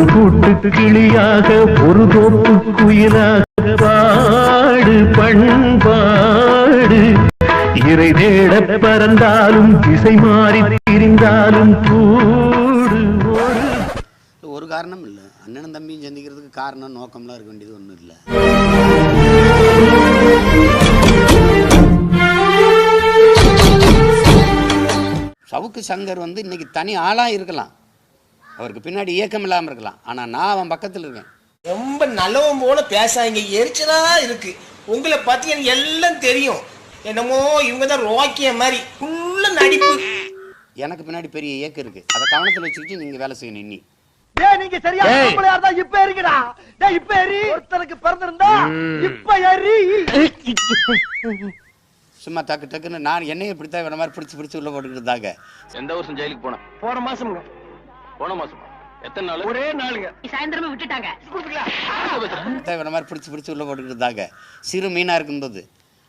ஒரு கூட்டு கிளியாக ஒரு தோப்பு குயிலாக பாடு பண்பாடு. இறை தேட பறந்தாலும் திசை மாறி திரிந்தாலும் கூடு ஒரு ஒரு காரணம் இல்லை. அண்ணனும் தம்பியும் சந்திக்கிறதுக்கு காரணம் நோக்கம்லாம் இருக்க வேண்டியது ஒன்றும் இல்லை. சவுக்கு சங்கர் வந்து இன்னைக்கு தனி ஆளாக இருக்கலாம். அவருக்கு பின்னாடி இயக்கம் இல்லாமல் இருக்கலாம். ஆனால் நான் அவன் பக்கத்தில் இருக்கேன். ரொம்ப நல்லவன் போல பேசாங்க எரிச்சலா இருக்கு. உங்களை பத்தி எனக்கு எல்லாம் தெரியும். என்னமோ இவங்க தான் ரோக்கிய மாதிரி. ஃபுல்ல நடிப்பு. எனக்கு பின்னாடி பெரிய இயக்கம் இருக்குது அதை கவனத்தில் வச்சுக்கிட்டு நீங்கள் வேலை செய்யணும் இன்னி. டேய் நீங்க சரியா ஆம்பளையா இருந்தா இப்ப ஏறிங்கடா டேய் இப்ப ஏறி ஒருத்தருக்கு பிறந்திருந்தா இப்ப ஏறி சும்மா டக்கு டக்குன்னு நான் என்னையும் இப்படித்தான் வேற மாதிரி பிடிச்சி பிடிச்சி உள்ள போட்டுக்கிட்டு இருந்தாங்க. எந்த வருஷம் ஜெயிலுக்கு போன போன மாசம்ங்க போன மாசமா எத்தனை நாள்? ஒரே நாளுங்க. சாயந்தரமே விட்டுட்டாங்க. வேற மாதிரி பிடிச்சி பிடிச்சி உள்ள போட்டுக்கிட்டு இருந்தாங்க சிறு மீனாக இருக்கும்போது.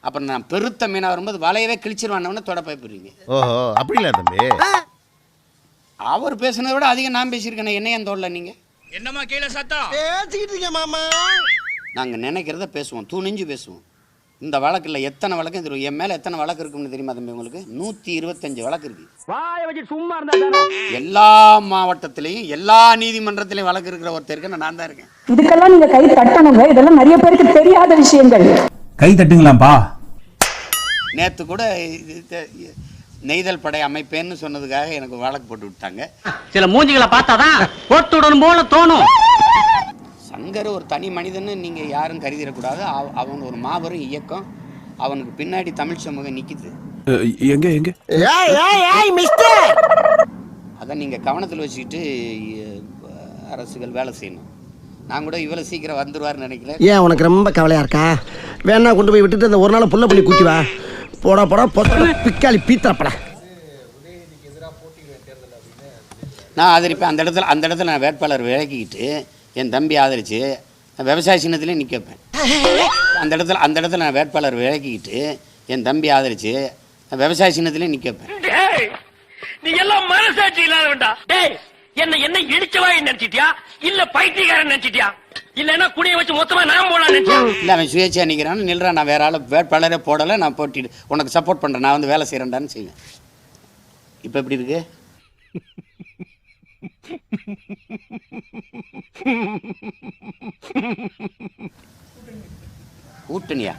அப்புறம் நான் பெருத்த மீனாக வரும்போது வலையவே கிழிச்சிருவானவன தொட பயப்படுறீங்க ஓஹோ அப்படிங்களா தம்பி? அவர் பேசுனதை விட அதிகம் நான் பேசியிருக்கேன் என்ன ஏன் தோடல நீங்கள் என்னம்மா கீழே சத்தம்? பேசிக்கிட்டு இருக்கேன் மாமா. நாங்கள் நினைக்கிறத பேசுவோம் துணிஞ்சு பேசுவோம். இந்த வழக்கில் எத்தனை வழக்கு தெரியும் என் மேலே எத்தனை வழக்கு இருக்குன்னு தெரியுமா தம்பி உங்களுக்கு? நூற்றி இருபத்தஞ்சு வழக்கு இருக்கு. சும்மா இருந்தா எல்லா மாவட்டத்திலையும் எல்லா நீதிமன்றத்திலையும் வழக்கு இருக்கிற ஒருத்தருக்கு நான் தான் இருக்கேன். இதுக்கெல்லாம் நீங்க கை தட்டணுங்க. இதெல்லாம் நிறைய பேருக்கு தெரியாத விஷயங்கள். கை தட்டுங்களாம்ப்பா. நேற்று கூட நெய்தல் படை அமைப்பேன்னு சொன்னதுக்காக எனக்கு வழக்கு போட்டு விட்டாங்க. சில மூஞ்சிகளை பார்த்தாதான் போட்டு விடணும் போல தோணும். சங்கர் ஒரு தனி மனிதன்னு நீங்கள் யாரும் கருதிடக்கூடாது. அவ- அவன் ஒரு மாபெரும் இயக்கம். அவனுக்கு பின்னாடி தமிழ் சமூகம் நிற்கிது எங்க எங்க? அதை நீங்கள் கவனத்தில் வச்சுக்கிட்டு அரசுகள் வேலை செய்யணும். நான் கூட இவ்வளோ சீக்கிரம் வந்துருவார்னு நினைக்கிறேன் ஏன் உனக்கு ரொம்ப கவலையா இருக்கா? வேணா கொண்டு போய் விட்டுட்டு அந்த ஒரு நாள் புள்ள பண்ணி கூட்டி வா போடா போடா பொத்த பிக்காளி பீத்தப்படா நான் ஆதரிப்பேன். அந்த இடத்துல அந்த இடத்துல நான் வேட்பாளர் விலக்கிக்கிட்டு என் தம்பி ஆதரித்து விவசாய சின்னத்துலேயும் நிற்க வைப்பேன். அந்த இடத்துல அந்த இடத்துல நான் வேட்பாளர் விலக்கிக்கிட்டு என் தம்பி ஆதரித்து விவசாய சின்னத்துலேயும் நிற்க வைப்பேன். நீ எல்லாம் மனசாட்சி இல்லாதவன்டா. டேய் என்ன என்ன இடிச்சவாய் நினைச்சிட்டியா? இல்ல பைத்தியக்காரன் நினைச்சிட்டியா? இல்லன்னா குடிய வச்சு மொத்தமா நான் போலாம் இல்லை அவன் சுயேட்சையாக நிற்கிறான்னு நில்றான். நான் வேற ஆள் வேட்பாளரே போடலை. நான் போட்டிட்டு உனக்கு சப்போர்ட் பண்ணுறேன் நான் வந்து வேலை செய்கிறேன்டான்னு செய்வேன். இப்போ எப்படி இருக்கு? கூட்டணியா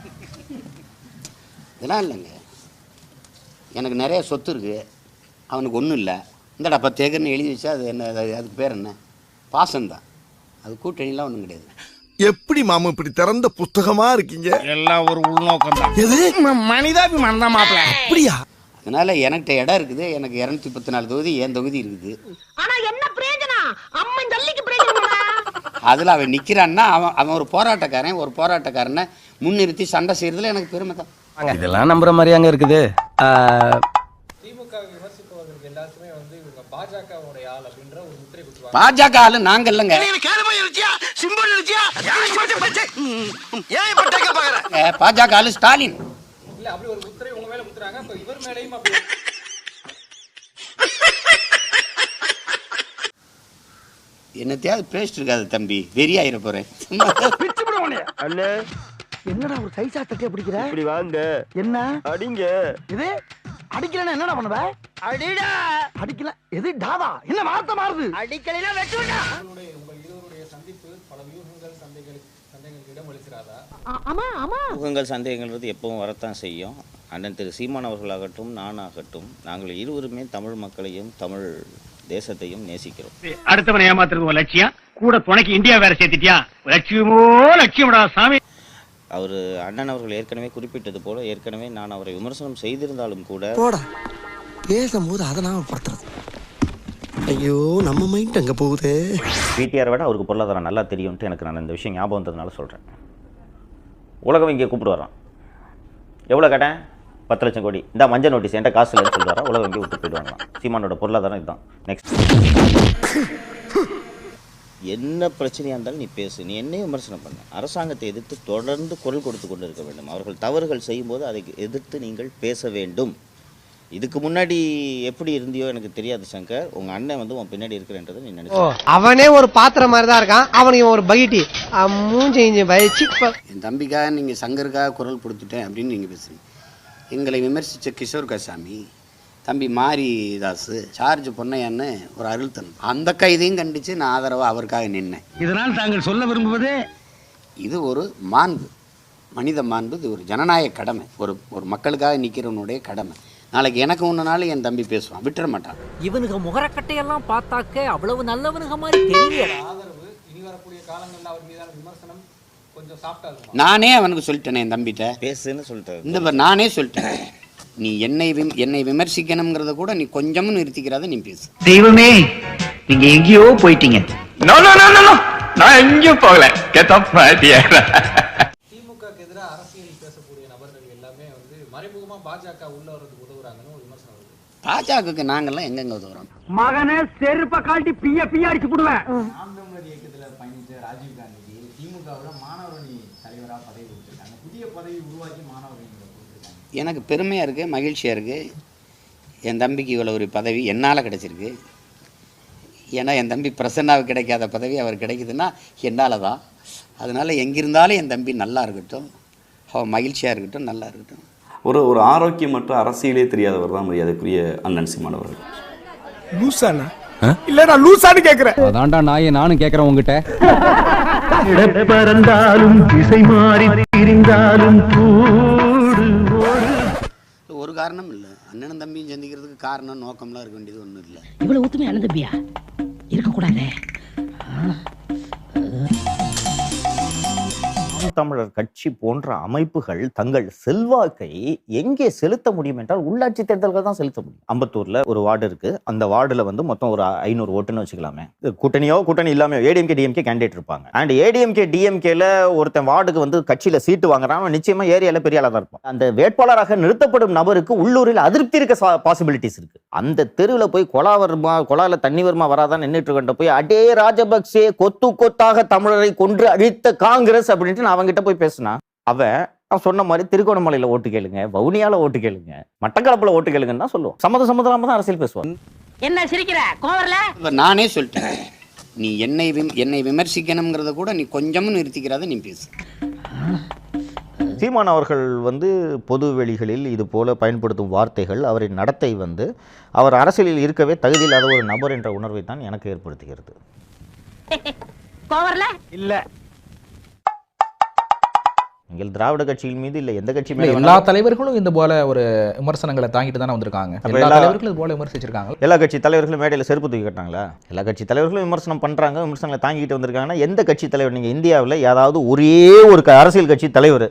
இதெல்லாம் இல்லைங்க. எனக்கு நிறைய சொத்து இருக்கு. அவனுக்கு ஒன்றும் இல்லை. இந்தடா பத்து ஏக்கர்னு எழுதி வச்சா அது என்ன அது- அதுக்கு பேர் என்ன? பாசம்தான் அது கூட்டணிலாம் ஒன்றும் கிடையாது. எப்படி மாமா இப்படி திறந்த புஸ்தகமா இருக்கீங்க? எல்லாம் ஒரு உள்நோக்கம் தான். எது? மனிதாபிமானம் தான் மாப்பிள அப்படியா? அதனால் எனக்கிட்ட இடம் இருக்குது. எனக்கு இரநூத்தி பத்து நாலு தொகுதி என் தொகுதி இருக்குது. ஆனா என்ன பிரயோஜனம்? அம்மன் ஜல்லிக்கு பிரயோஜனமா அதில் அவன் நிற்கிறான்னா அவன் அவன் ஒரு போராட்டக்காரன் ஒரு போராட்டக்காரனை முன்னிறுத்தி சண்டை செய்கிறதுல எனக்கு பெருமை தான். இதெல்லாம் நம்புற மாதிரியாங்க இருக்குது. பாஜக ஆளு நாங்க இல்லைங்க. சிம்பிள் இருச்சியா ஏன் இப்ப டேக்க பாக்குற ஏ, பாஜக ஸ்டாலின் என்னத்தையாவது பேசிட்டு இருக்காது தம்பி. வெறியாயிர போறேன். அண்ணே. என்னடா ஒரு சைஸா தட்டியா பிடிக்கிற? இப்படி வாங்க என்ன? அடிங்க. இது? அடிக்கலன்னா என்னடா பண்ணுவ? அடிடா. அடிக்கல எது? டாவா? என்ன வார்த்தை மாறுது? அடிக்கலைனா வெட்டுடா. ஆமா ஆமா. முகங்கள் சந்தேகங்கிறது எப்பவும் வரத்தான் செய்யும். அண்ணன் திரு சீமான் அவர்களாகட்டும் நானாகட்டும் நாங்கள் இருவருமே தமிழ் மக்களையும் தமிழ் தேசத்தையும் நேசிக்கிறோம். அடுத்தவனை ஏமாத்துறது ஒரு லட்சியம் கூட துணைக்கு இந்தியா வேற சேர்த்துட்டியா? லட்சியமோ லட்சியம்டா சாமி. அவர் அண்ணன் அவர்கள் ஏற்கனவே குறிப்பிட்டது போல ஏற்கனவே நான் அவரை விமர்சனம் செய்திருந்தாலும் கூட போடா. பேசும்போது அதை நாம படுத்துறது ஐயோ நம்ம மைண்ட் அங்க போகுது? பிடிஆர் விட அவருக்கு பொருளாதாரம் நல்லா தெரியும்ட்டு எனக்கு நான் இந்த விஷயம் ஞாபகம் வந்ததுனால சொல்கிறேன் உலகம் இங்கே கூப்பிட்டு வரான் எவ்வளோ கேட்டேன் பத்து லட்சம் கோடி. இந்த மஞ்சள் நோட்டீஸ் என்கிட்ட காசு இல்லைன்னு சொல்லுவாரா உலகம் இங்கே விட்டு போயிடுவாங்க சீமானோட பொருளாதாரம் இதுதான். நெக்ஸ்ட் என்ன பிரச்சனையாக இருந்தாலும் நீ பேசு. நீ என்னையும் விமர்சனம் பண்ண. அரசாங்கத்தை எதிர்த்து தொடர்ந்து குரல் கொடுத்து கொண்டு இருக்க வேண்டும். அவர்கள் தவறுகள் செய்யும்போது அதை எதிர்த்து நீங்கள் பேச வேண்டும். இதுக்கு முன்னாடி எப்படி இருந்தியோ எனக்கு தெரியாது சங்கர். உங்க அண்ணன் வந்து உன் பின்னாடி இருக்கிறன்றதை நீ நினைச்சு அவனே ஒரு பாத்திரம் மாதிரி தான் இருக்கான். அவனுக்கு ஒரு பகிட்டி மூஞ்சி வயச்சு என் தம்பிக்காக நீங்கள் சங்கருக்காக குரல் கொடுத்துட்டேன் அப்படின்னு நீங்கள் பேசுறீங்க. எங்களை விமர்சித்த கிஷோர் கசாமி தம்பி மாரிதாஸ் சார்ஜ் பொன்னையான்னு ஒரு அருள்தன். அந்த கைதையும் கண்டித்து நான் ஆதரவாக அவருக்காக நின்னேன். இதனால் தாங்கள் சொல்ல விரும்புவது? இது ஒரு மாண்பு. மனித மாண்பு இது ஒரு ஜனநாயக கடமை. ஒரு ஒரு மக்களுக்காக நிற்கிறவனுடைய கடமை. நாளைக்கு எனக்கு ஒன்றுனாலும் என் தம்பி பேசுவான். விட்டுற மாட்டான். இவனுக்கு முகரக்கட்டையெல்லாம் பார்த்தாக்க அவ்வளவு நல்லவனுங்க மாதிரி தெரியல நானே அவனுக்கு சொல்லிட்டேனே என் தம்பிகிட்ட பேசுன்னு சொல்லிட்டாரு இந்த பாரு, நானே சொல்லிட்டேன். நீ என்னை விம்- என்னை விமர்சிக்கணுங்கிறத கூட நீ கொஞ்சமும் நிறுத்திக்கிறாத நீ பேசு. தெய்வமே நீங்க எங்கேயோ போயிட்டீங்க. நான் எங்கேயும் போகல. கெட் அப் பாஜகவுக்கு நாங்கெல்லாம் எங்கெங்க உதவுறோம்? மகனே செருப்ப காட்டி பிய பிய அடிச்சு போடுவேன். எனக்கு பெருமையாக இருக்குது மகிழ்ச்சியாக இருக்குது என் தம்பிக்கு இவ்வளோ ஒரு பதவி என்னால் கிடச்சிருக்கு. ஏன்னா என் தம்பி பிரசன்னாவுக்கு கிடைக்காத பதவி அவர் கிடைக்குதுன்னா என்னால் தான் அதனால் எங்கிருந்தாலும் என் தம்பி நல்லா இருக்கட்டும். அவன் மகிழ்ச்சியாக இருக்கட்டும் நல்லா இருக்கட்டும். ஒரு ஒரு ஆரோக்கியமற்ற அரசியலே தெரியாதவர் தான் மரியாதைக்குரிய அண்ணன் சீமான் அவர்கள். லூசானா இல்ல நான் லூசான்னு கேக்குறேன். அதான்டா நாயை நானும் கேட்கறேன் உங்ககிட்ட பறந்தாலும் திசை மாறி திரிந்தாலும் ஒரு காரணம் இல்லை அண்ணனும் தம்பியும் சந்திக்கிறதுக்கு காரணம் நோக்கம்லாம் இருக்க வேண்டியது ஒன்றும் இல்லை. இவ்வளவு ஒத்துமை தம்பியா? இருக்கக்கூடாதே. நாம் தமிழர் கட்சி போன்ற அமைப்புகள் தங்கள் செல்வாக்கை எங்கே செலுத்த முடியும் என்றால் உள்ளாட்சி தேர்தல்கள் தான் செலுத்த முடியும். அம்பத்தூர்ல ஒரு வார்டு இருக்கு. அந்த வார்டுல வந்து மொத்தம் ஒரு ஐநூறு ஓட்டுன்னு வச்சுக்கலாமே. கூட்டணியோ கூட்டணி இல்லாம ஏடிஎம்கே டிஎம்கே கேண்டிடேட் இருப்பாங்க. அண்ட் ஏடிஎம்கே டிஎம்கேல ஒருத்தன் வார்டுக்கு வந்து கட்சியில சீட்டு வாங்குறான். நிச்சயமா ஏரியால பெரிய ஆளாக தான் இருப்பான். அந்த வேட்பாளராக நிறுத்தப்படும் நபருக்கு உள்ளூரில் அதிருப்தி இருக்க பாசிபிலிட்டிஸ் இருக்கு. அந்த தெருவில் போய் கொலா வருமா கொலால தண்ணி வருமா வராதான் நின்றுட்டு இருக்கின்ற போய் அடே ராஜபக்சே கொத்து கொத்தாக தமிழரை கொன்று அழித்த காங்கிரஸ் அப்படின்ட்டு அவன்கிட்ட போய் பேசினா அவன் அவன் சொன்ன மாதிரி திருகோணமலையில ஓட்டு கேளுங்க வவுனியால ஓட்டு கேளுங்க மட்டக்களப்புல ஓட்டு கேளுங்கன்னு தான் சொல்லுவோம். சம்மத சம்மதம் தான் அரசியல் பேசுவான் என்ன சிரிக்கிற? கோவர்ல? நானே சொல்லிட்டேன். நீ என்னை விம்- என்னை விமர்சிக்கணுங்கிறத கூட நீ கொஞ்சமும் நிறுத்திக்கிறாத நீ பேசு. சீமான் அவர்கள் வந்து பொது வெளிகளில் இது போல பயன்படுத்தும் வார்த்தைகள் அவரின் நடத்தை வந்து அவர் அரசியலில் இருக்கவே தகுதியில்லாத ஒரு நபர் என்ற உணர்வை தான் எனக்கு ஏற்படுத்துகிறது. கோவர்ல? இல்ல. நீங்கள் திராவிட கட்சியின் மீது இல்லை எந்த கட்சி மேல எல்லா தலைவர்களும் இந்த போல ஒரு விமர்சனங்களை தாங்கிட்டு தானே வந்திருக்காங்க. எல்லா தலைவர்களும் இது போல விமர்சிச்சிருக்காங்க. எல்லா கட்சி தலைவர்களும் மேடையில் செருப்பு தூக்கி கட்டாங்களா எல்லா கட்சி தலைவர்களும் விமர்சனம் பண்றாங்க விமர்சனங்களை தாங்கிட்டு வந்திருக்காங்கன்னா எந்த கட்சி தலைவர்? நீங்க இந்தியாவில் ஏதாவது ஒரே ஒரு அரசியல் கட்சி தலைவர்.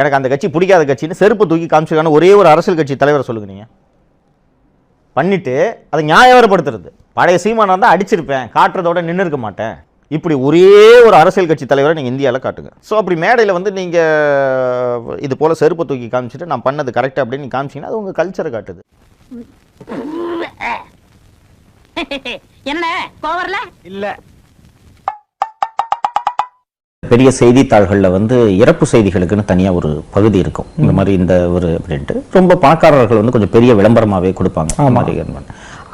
எனக்கு அந்த கட்சி பிடிக்காத கட்சின்னு செருப்பு தூக்கி காமிச்சிருக்கான ஒரே ஒரு அரசியல் கட்சி தலைவரை சொல்லுங்க நீங்க. பண்ணிட்டு அதை நியாயவரப்படுத்துறது. பழைய சீமானா தான் அடிச்சிருப்பேன் காட்டுறதோட நின்று இருக்க மாட்டேன். இப்படி ஒரே ஒரு அரசியல் கட்சி தலைவரை நீங்கள் இந்தியாவில் காட்டுங்க. ஸோ அப்படி மேடையில் வந்து நீங்கள் இது போல் செருப்பு தூக்கி காமிச்சிட்டு நான் பண்ணது கரெக்டாக அப்படின்னு நீங்க காமிச்சீங்கன்னா அது உங்கள் கல்ச்சரை காட்டுது. என்ன கோவர்ல இல்ல. பெரிய செய்தித்தாள்களில் வந்து இறப்பு செய்திகளுக்குன்னு தனியாக ஒரு பகுதி இருக்கும். இந்த மாதிரி இந்த ஒரு அப்படின்ட்டு. ரொம்ப பணக்காரர்கள் வந்து கொஞ்சம் பெரிய விளம்பரமாகவே கொடுப்பாங்க. மாதிரி.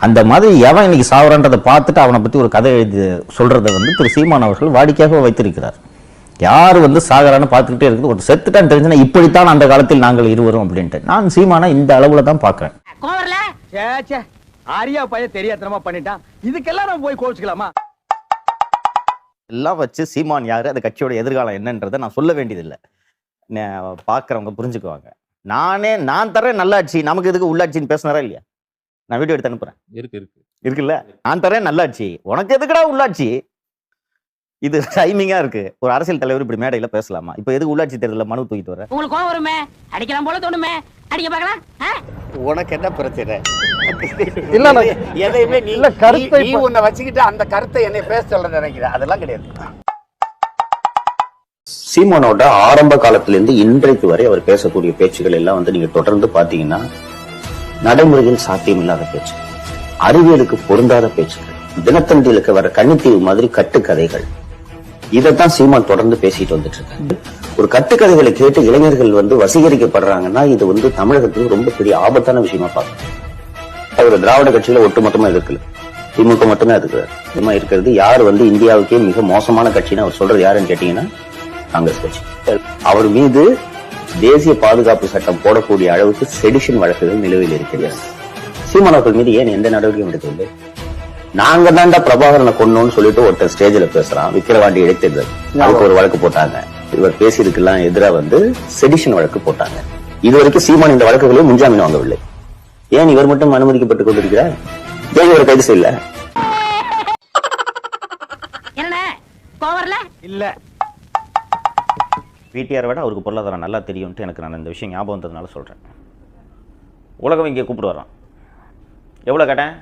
அந்த மாதிரி எவன் இன்னைக்கு சாவரன்றதை பார்த்துட்டு அவனை பற்றி ஒரு கதை எழுதி சொல்றதை வந்து திரு சீமான் அவர்கள் வாடிக்கையாக வைத்திருக்கிறார். யார் வந்து சாகரான்னு பார்த்துக்கிட்டே இருக்குது. ஒரு செத்துட்டான்னு தெரிஞ்சுன்னா இப்படித்தான் அந்த காலத்தில் நாங்கள் இருவரும் அப்படின்ட்டு. நான் சீமானை இந்த அளவுல தான் பார்க்குறேன். கோவர்ல? சே சே ஆரியா பையன் தெரியாதனமா பண்ணிட்டான். இதுக்கெல்லாம் நம்ம போய் கோவிச்சுக்கலாமா? எல்லாம் வச்சு சீமான் யாரு? அந்த கட்சியோட எதிர்காலம் என்னன்றதை நான் சொல்ல வேண்டியதில்லை. பார்க்கறவங்க புரிஞ்சுக்குவாங்க. நானே நான் தரேன் நல்லாட்சி. நமக்கு எதுக்கு உள்ளாட்சின்னு பேசுனாரா இல்லையா? நான் வீடியோ எடுத்து அனுப்புறேன். இருக்கு இருக்கு. இருக்குல்ல? நான் தரேன் நல்லாட்சி உனக்கு எதுக்குடா உள்ளாட்சி? இது டைமிங்கா இருக்கு. ஒரு அரசியல் தலைவர் இப்படி மேடையில பேசலாமா? இப்போ எதுக்கு உள்ளாட்சி தேர்தலில் மனு தூக்கிட்டு வர உங்களுக்கு கோவம் வருமே? அடிக்கலாம் போல தோணுமே? அடிக்க பார்க்கலாம்? உனக்கு என்ன பிரச்சனை? இல்ல. எதையுமே நீ இல்ல, கருத்தை நீ உன்னை வச்சுக்கிட்டு அந்த கருத்தை என்னை பேச சொல்ல நினைக்கிற. அதெல்லாம் கிடையாது. சீமானோட ஆரம்ப காலத்திலிருந்து இன்றைக்கு வரை அவர் பேசக்கூடிய பேச்சுகள் எல்லாம் வந்து நீங்க தொடர்ந்து பாத்தீங்கன்னா நடைமுறையில் சாத்தியமில்லாத பேச்சு. அறிவியலுக்கு பொருந்தாத பேச்சு தினத்தந்திலுக்கு வர கன்னித்தீவு மாதிரி கட்டுக்கதைகள். இதைத்தான் சீமான் தொடர்ந்து பேசிட்டு வந்துட்டு இருக்காங்க ஒரு கட்டுக்கதைகளை கேட்டு இளைஞர்கள் வந்து வசீகரிக்கப்படுறாங்கன்னா இது வந்து தமிழகத்துக்கு ரொம்ப பெரிய ஆபத்தான விஷயமா பார்க்கணும். அவர் திராவிட கட்சியில ஒட்டுமொத்தமா எதிர்க்கல. திமுக மட்டுமே இருக்கிறார் திமுக இருக்கிறது யார் வந்து இந்தியாவுக்கே மிக மோசமான கட்சின்னு அவர் சொல்றது யாருன்னு கேட்டீங்கன்னா காங்கிரஸ் கட்சி. அவர் மீது தேசிய பாதுகாப்பு சட்டம் போடக்கூடிய அளவுக்கு செடிஷன் வழக்குகள் நிலுவையில் இருக்கிறது. சீமானவர்கள் மீது ஏன் எந்த நடவடிக்கையும் எடுக்கவில்லை? நாங்க தாண்டா பிரபாகரனை கொன்னோம்னு சொல்லிட்டு ஒருத்தர் ஸ்டேஜ்ல பேசுறான் விக்கிரவாண்டி இடைத்தேர்தல். அதுக்கு ஒரு வழக்கு போட்டாங்க. இவர் பேசியதுக்கெல்லாம் எதிரா வந்து செடிஷன் வழக்கு போட்டாங்க. இதுவரைக்கும் சீமான் இந்த வழக்குகளையும் முன்ஜாமீன் வாங்கவில்லை. ஏன் இவர் மட்டும் அனுமதிக்கப்பட்டுக் கொண்டிருக்கிறார்? ஏன் இவர் கைது செய்யல. இல்ல. பிடிஆர் விட அவருக்கு பொருளாதாரம் நல்லா தெரியும்ட்டு எனக்கு நான் இந்த விஷயம் ஞாபகம் வந்ததுனால சொல்கிறேன் உலகம் இங்கே கூப்பிட்டு வரான் எவ்வளோ கேட்டேன்?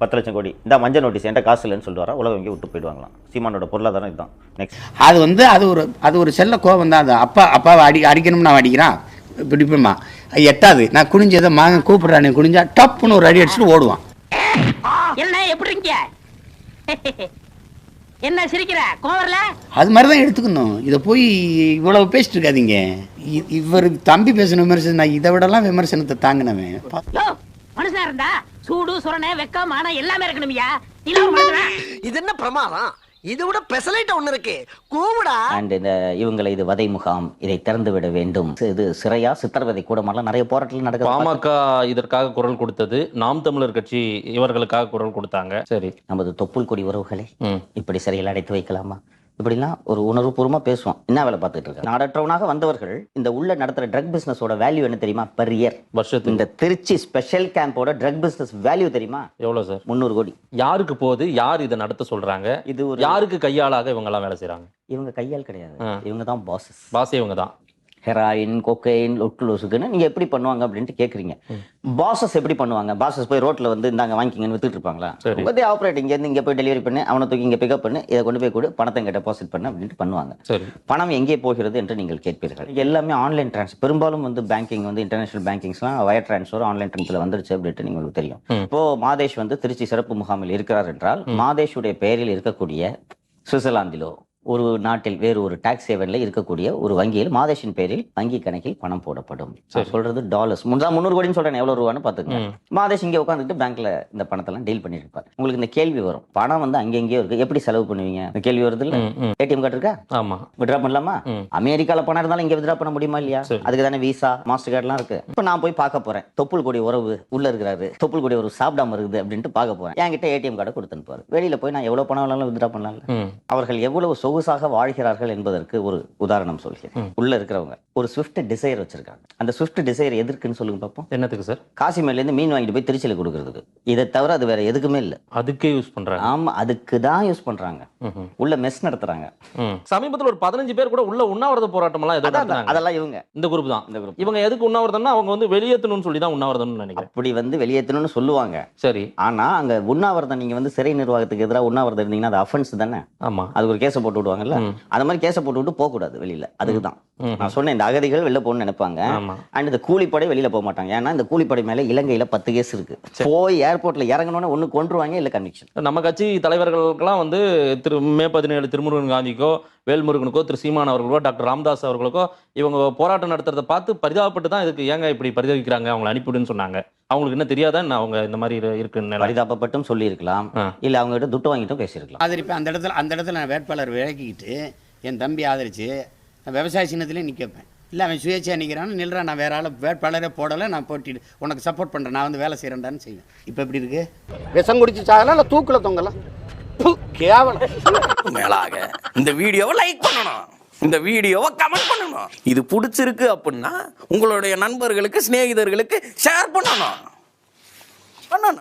பத்து லட்சம் கோடி. இந்த மஞ்சள் நோட்டீஸ் என்கிட்ட காசு இல்லைன்னு சொல்லிட்டு வரா உலகம் இங்கே விட்டு போயிடுவாங்களாம். சீமானோட பொருளாதாரம் இதுதான். நெக்ஸ்ட் அது வந்து அது ஒரு அது ஒரு செல்ல கோபம் தான் அது. அப்பா அப்பாவை அடி அடிக்கணும்னு நான் அடிக்கிறான். பிடிப்பேம்மா. அது எட்டாது. நான் குனிஞ்சு எதை மாங்க கூப்பிட்றானே குனிஞ்சா டப்புன்னு ஒரு அடி அடிச்சுட்டு ஓடுவான். என்ன எப்படி இருக்கீங்க? என்ன சிரிக்கிற? கோவர்ல அது மாதிரி தான் எடுத்துக்கணும். இதை போய் இவ்வளவு பேசிட்டு இருக்காதீங்க இவர் தம்பி பேசின விமர்சனம் நான் இதை விடலாம் விமர்சனத்தை தாங்கினவன். மனுஷனா இருந்தா? சூடு சுரணை வெக்கம் மானம் எல்லாமே இருக்கணும்யா. இது என்ன பிரமாதம்? இது விட பெசலைட் ஒண்ணு இருக்கு. கூவுடா. அண்ட் இந்த இவங்களை இது வதை முகாம் இதை திறந்து விட வேண்டும். இது சிறையா சித்திரவதை கூடமெல்லாம் நிறைய போராட்டங்கள் நடக்குது. பாமக இதற்காக குரல் கொடுத்தது நாம் தமிழர் கட்சி இவர்களுக்காக குரல் கொடுத்தாங்க. சரி நமது தொப்புள் கொடி உறவுகளை. இப்படி சிறையில் அடைத்து வைக்கலாமா? இப்படிலாம் ஒரு உணர்வுபூர்வமா பேசுவோம் என்ன வேலை பார்த்துட்டு இருக்க நாடற்றவனாக வந்தவர்கள் இந்த உள்ள நடத்துற ட்ரக் பிசினஸோட வேல்யூ என்ன தெரியுமா? பெர் இயர் வருஷத்துக்கு. இந்த திருச்சி ஸ்பெஷல் கேம்போட ட்ரக் பிசினஸ் வேல்யூ தெரியுமா? எவ்வளவு சார்? முந்நூறு கோடி. யாருக்கு போகுது? யார் இதை நடத்த சொல்றாங்க? இது ஒரு யாருக்கு கையாளாக இவங்க எல்லாம் வேலை செய்றாங்க? இவங்க கையால் கிடையாது. இவங்க தான் பாசஸ் பாசே இவங்க தான். ஹெராயின் கொக்கைன் லொட்டுலோசுக்குன்னு நீங்க எப்படி பண்ணுவாங்க அப்படின்ட்டு கேக்குறீங்க. பாசஸ் எப்படி பண்ணுவாங்க? பாசஸ் போய் ரோட்ல வந்து இந்தாங்க வாங்கிக்கிங்கன்னு வித்துட்டு இருப்பாங்களா. உங்க ஆப்ரேட் இங்க இருந்து இங்க போய் டெலிவரி பண்ணு அவனை தூக்கி இங்க பிக்கப் பண்ணு இதை கொண்டு போய் கொடு பணத்தை இங்க டெபாசிட் பண்ணு அப்படின்ட்டு பண்ணுவாங்க. பணம் எங்கே போகிறது என்று நீங்கள் கேட்பீர்கள். எல்லாமே ஆன்லைன் ட்ரான்ஸ் பெரும்பாலும் வந்து பேங்கிங் வந்து இன்டர்நேஷனல் பேங்கிங்ஸ்லாம் வயர் ட்ரான்ஸ்ஃபர் ஆன்லைன் ட்ரான்ஸ்ஃபர் வந்துருச்சு அப்படின்ட்டு உங்களுக்கு தெரியும். இப்போ மாதேஷ் வந்து திருச்சி சிறப்பு முகாமில் இருக்கிறார் என்றால் மாதேஷுடைய பெயரில் இருக்கக்கூடிய சுவிட்சர்லாந்திலோ ஒரு நாட்டில் வேறு ஒரு டாக்ஸ் ஹேவன்ல இருக்கக்கூடிய ஒரு வங்கியில் மாதேஷின் பேரில் வங்கி கணக்கில் பணம் போடப்படும். சொல்றது டாலர்ஸ் முன்னா முந்நூறு கோடின்னு சொல்றேன் எவ்வளவு ரூபான்னு பாத்துக்கங்க. மாதேஷ் இங்க உட்காந்துட்டு பேங்க்ல இந்த பணத்தெல்லாம் டீல் பண்ணிட்டு இருப்பார் உங்களுக்கு இந்த கேள்வி வரும். பணம் வந்து அங்கெங்கேயோ இருக்கு. எப்படி செலவு பண்ணுவீங்க? இந்த கேள்வி வருது இல்ல. ஏடிஎம் கார்டு இருக்கா? ஆமா. வித்ரா பண்ணலாமா. அமெரிக்கால பணம் இருந்தாலும் இங்க வித்ரா பண்ண முடியுமா இல்லையா. அதுக்கு தானே விசா மாஸ்டர் கார்டுலாம் இருக்கு. இப்போ நான் போய் பார்க்க போறேன். தொப்புள் கொடி உறவு உள்ள இருக்கிறாரு. தொப்புள் கொடி உறவு சாப்பிடாம இருக்குது அப்படின்ட்டு பார்க்க போறேன். என்கிட்ட ஏடிஎம் கார்டை கொடுத்து அனுப்புவாரு. வெளியில போய் நான் எவ்வளவு பணம் வேணாலும் வித்ரா பண்ணலாம்ல. ம். அவர்கள் எவ்வளவு சொகுசாக வாழ்கிறார்கள் என்பதற்கு ஒரு உதாரணம் சொல்கிறேன். உள்ள இருக்கிறவங்க. ஒரு ஸ்விஃப்ட் டிசைர் வச்சிருக்காங்க. அந்த ஸ்விஃப்ட் டிசைர் எதற்குன்னு சொல்லுங்க பார்ப்போம் என்னத்துக்கு சார்? காசிமேல இருந்து மீன் வாங்கிட்டு போய் திருச்சியில கொடுக்கறதுக்கு. இதை தவிர அது வேற எதுக்குமே இல்ல. அதுக்கே யூஸ் பண்றாங்க. ஆமா அதுக்கு தான் யூஸ் பண்றாங்க. உள்ள மெஸ் நடத்துறாங்க. சமீபத்துல ஒரு பதினஞ்சு பேர் கூட உள்ள உண்ணாவிரத போராட்டம் எல்லாம். அதெல்லாம் இவங்க. இந்த குரூப் தான். இந்த group. இவங்க எதுக்கு உண்ணாவிரதம்னா அவங்க வந்து வெளியேற்றணும்னு சொல்லி தான் உண்ணாவிரதம்னு நினைக்கிறேன். அப்படி வந்து வெளியேற்றணும்னு சொல்லுவாங்க. சரி. ஆனா அங்க உண்ணாவிரதம் நீங்க வந்து சிறை நிர்வாகத்துக்கு எதிராக உண்ணாவிரதம் இருந்தீங்கன்னா அது அஃபென்ஸ் தானே? ஆமா. அதுக்கு ஒரு கேஸை போட்டு விடுவாங்கல்ல. அந்த மாதிரி கேஸை போட்டு விட்டு போக கூடாது வெளியில அதுக்கு தான். நான் சொன்னேன் இந்த அகதிகள் வெளில போகணும்னு நினைப்பாங்க. அண்ட் இந்த கூலிப்படை வெளியில போக மாட்டாங்க. ஏன்னா இந்த கூலிப்படை மேல இலங்கையில பத்து கேஸ் இருக்கு. போய் ஏர்போர்ட்ல இறங்கணும்னு ஒண்ணு கொண்டுருவாங்க இல்ல கன்விக்ஷன் நம்ம கட்சி தலைவர்களுக்கெல்லாம் வந்து திரு மே பதினேழு திருமுருகன் காந்திக்கோ வேல்முருகனுக்கோ திரு சீமான் அவர்களுக்கோ டாக்டர் ராமதாஸ் அவர்களுக்கோ இவங்க போராட்டம் நடத்துறதை பார்த்து பரிதாபப்பட்டு தான் இதுக்கு ஏங்க இப்படி பரிதவிக்கிறாங்க? அவங்களை அனுப்பிவிடுன்னு சொன்னாங்க. அவங்களுக்கு என்ன தெரியாதா என்ன அவங்க இந்த மாதிரி இரு- இருக்குன்னு? பரிதாபப்பட்டும் சொல்லியிருக்கலாம். இல்ல அவங்க கிட்ட துட்டு வாங்கிட்டும் பேசியிருக்கலாம். ஆதரிப்பேன். அந்த இடத்துல அந்த இடத்துல நான் வேட்பாளர் விலக்கிக்கிட்டு என் தம்பி ஆதரிச்சு நான் விவசாய சின்னத்திலே நிற்க வைப்பேன். இல்லை அவன் சுயேட்சையாக நிற்கிறான்னு நில்றான் நான் வேற ஆள் வேட்பாளரே போடலை நான் போட்டிட்டு உனக்கு சப்போர்ட் பண்ணுறேன் நான் வந்து வேலை செய்கிறேன்டான்னு செய்வேன். இப்போ எப்படி இருக்கு? விஷம் குடிச்சு சாகலாம் இல்ல தூக்குல தொங்கலாம். கேவலம். மேலாக இந்த வீடியோவை லைக் பண்ணணும். இந்த வீடியோவை கமெண்ட் பண்ணணும். இது பிடிச்சிருக்கு அப்படின்னா உங்களுடைய நண்பர்களுக்கு சிநேகிதர்களுக்கு ஷேர் பண்ணணும். பண்ணணும்.